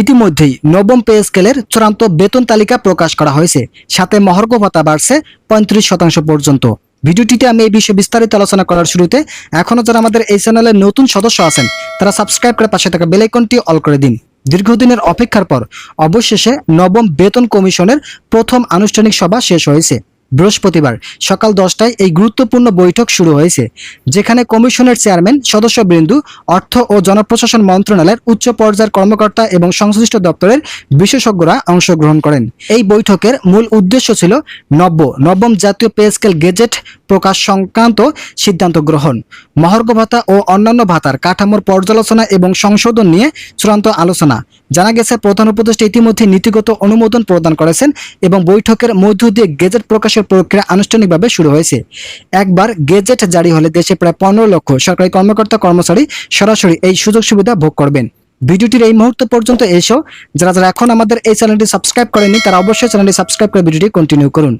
ইতিমধ্যেই নবম পে স্কেলের চূড়ান্ত বেতন তালিকা প্রকাশ করা হয়েছে। সাথে মহার্ঘ ভাতা বাড়ছে পঁয়ত্রিশ শতাংশ পর্যন্ত। ভিডিওটিতে আমি এই বিষয়ে বিস্তারিত আলোচনা করার শুরুতে এখনও যারা আমাদের এই চ্যানেলের নতুন সদস্য আছেন, তারা সাবস্ক্রাইব করে পাশে থাকা বেলাইকনটি অল করে দিন। দীর্ঘদিনের অপেক্ষার পর অবশেষে নবম বেতন কমিশনের প্রথম আনুষ্ঠানিক সভা শেষ হয়েছে। বৃহস্পতিবার সকাল দশটায় এই গুরুত্বপূর্ণ বৈঠক শুরু হয়েছে, যেখানে কমিশনের চেয়ারম্যান, সদস্যবৃন্দু, অর্থ ও জনপ্রশাসন মন্ত্রণালয়ের উচ্চ পর্যায়ের কর্মকর্তা এবং সংশ্লিষ্ট দপ্তরের বিশেষজ্ঞরা অংশগ্রহণ করেন। এই বৈঠকের মূল উদ্দেশ্য ছিল নব্য, নবম জাতীয় পে স্কেল গেজেট প্রকাশ সংক্রান্ত সিদ্ধান্ত গ্রহণ। মহার্ঘ ভাতা ও অন্যান্য ভাতার কাঠামোর পর্যালোচনা এবং সংশোধন নিয়ে চূড়ান্ত আলোচনা। জানা গেছে, প্রধান উপদেষ্টা ইতিমধ্যে নীতিগত অনুমোদন প্রদান করেছেন এবং বৈঠকের মধ্য দিয়ে গেজেট প্রকাশের প্রক্রিয়া আনুষ্ঠানিকভাবে শুরু হয়েছে। একবার গেজেট জারি হলে দেশে প্রায় পনেরো লক্ষ সরকারি কর্মকর্তা কর্মচারী সরাসরি এই সুযোগ সুবিধা ভোগ করবেন। ভিডিওটির এই মুহূর্ত পর্যন্ত এসো। যারা যারা এখন আমাদের এই চ্যানেলটি সাবস্ক্রাইব করেনি তারা অবশ্যই চ্যানেলটি সাবস্ক্রাইব করে ভিডিওটি কন্টিনিউ করুন।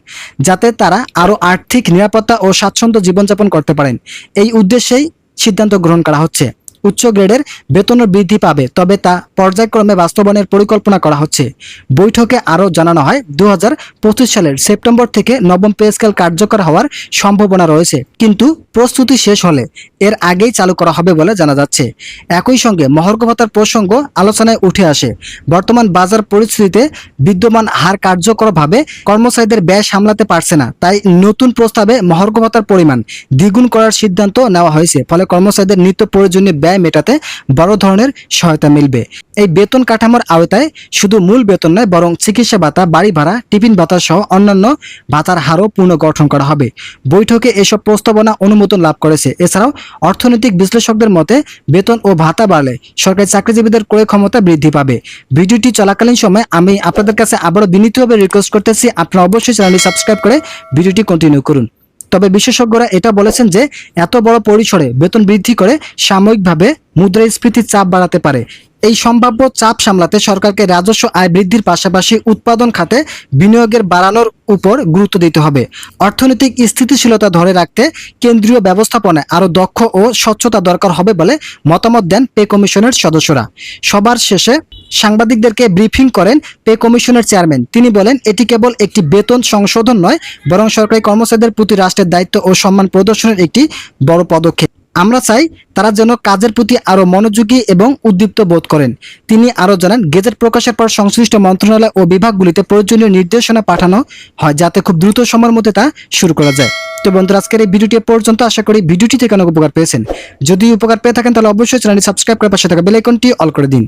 যাতে তারা আরও আর্থিক নিরাপত্তা ও স্বাচ্ছন্দ্য জীবনযাপন করতে পারেন। এই উদ্দেশ্যেই সিদ্ধান্ত গ্রহণ করা হচ্ছে। উচ্চ গ্রেডের বেতনের বৃদ্ধি পাবে, তবে তা পর্যায়ক্রমে বাস্তবায়নের পরিকল্পনা করা হচ্ছে। বৈঠকে আরও জানানো হয়, দুহাজার পঁচিশ সালের সেপ্টেম্বর থেকে নবম পে স্কেল কার্যকর হওয়ার সম্ভাবনা রয়েছে, কিন্তু প্রস্তুতি শেষ হলে এর আগেই চালু করা হবে বলে জানা যাচ্ছে। একই সঙ্গে মহর্ঘ ভাতার প্রসঙ্গ আলোচনায় উঠে আসে, বর্তমান বাজার পরিস্থিতিতে বিদ্যমান হার কার্যকরভাবে কর্মচারীদের ব্যয় সামলাতে পারছে না, তাই নতুন প্রস্তাবে মহর্ঘ ভাতার পরিমাণ দ্বিগুণ করার সিদ্ধান্ত নেওয়া হয়েছে, ফলে কর্মচারীদের নিত্য প্রয়োজনীয় ব্যয় মেটাতে বড় ধরনের সহায়তা মিলবে। এই বেতন কাঠামোর আওতায় শুধু মূল বেতন নয়, বরং চিকিৎসা ভাতা, বাড়ি ভাড়া, টিফিন ভাতা সহ অন্যান্য ভাতার হারও পুনর্গঠন করা হবে। বৈঠকে এসব প্রস্তাবনা অনুমোদন লাভ করেছে। এছাড়াও অর্থনৈতিক বিশ্লেষকদের মতে, বেতন ও ভাতা বাড়লে সরকারি চাকরিজীবীদের ক্রয় ক্ষমতা বৃদ্ধি পাবে। ভিডিওটি চলাকালীন সময় আমি আপনাদের কাছে আবারও বিনীতভাবে রিকোয়েস্ট করতেছি। আপনারা অবশ্যই চ্যানেলটি সাবস্ক্রাইব করে ভিডিওটি কন্টিনিউ করুন। তবে বিশেষজ্ঞরা এটা বলেছেন যে, এত বড় পরিসরে বেতন বৃদ্ধি করে সাময়িকভাবে মুদ্রাস্ফীতির চাপ বাড়াতে পারে। এই সম্ভাব্য চাপ সামলাতে সরকারকে রাজস্ব আয় বৃদ্ধির পাশাপাশি উৎপাদন খাতে বিনিয়োগের বাড়ানোর উপর গুরুত্ব দিতে হবে। অর্থনৈতিক স্থিতিশীলতা ধরে রাখতে কেন্দ্রীয় ব্যবস্থাপনায় আরও দক্ষ ও স্বচ্ছতা দরকার হবে বলে মতামত দেন পে কমিশনের সদস্যরা। সবার শেষে সাংবাদিকদেরকে ব্রিফিং করেন পে কমিশনের চেয়ারম্যান। তিনি বলেন, এটি কেবল একটি বেতন সংশোধন নয়, বরং সরকারি কর্মচারীদের প্রতি রাষ্ট্রের দায়িত্ব ও সম্মান প্রদর্শনের একটি বড় পদক্ষেপ। আমরা চাই তারা যেন কাজের প্রতি আরও মনোযোগী এবং উদ্দীপ্ত বোধ করেন। তিনি আরও জানান, গেজেট প্রকাশের পর সংশ্লিষ্ট মন্ত্রণালয় ও বিভাগগুলিতে প্রয়োজনীয় নির্দেশনা পাঠানো হয় যাতে খুব দ্রুত সময়ের মধ্যে তা শুরু করা যায়। তো বন্ধুরা, আজকের এই ভিডিওটি পর্যন্ত। আশা করি ভিডিওটি থেকে অনেক উপকার পেয়েছেন। যদি উপকার পেয়ে থাকেন, তাহলে অবশ্যই চ্যানেলটি সাবস্ক্রাইব করে পাশে থাকা বেলাইকনটি অল করে দিন।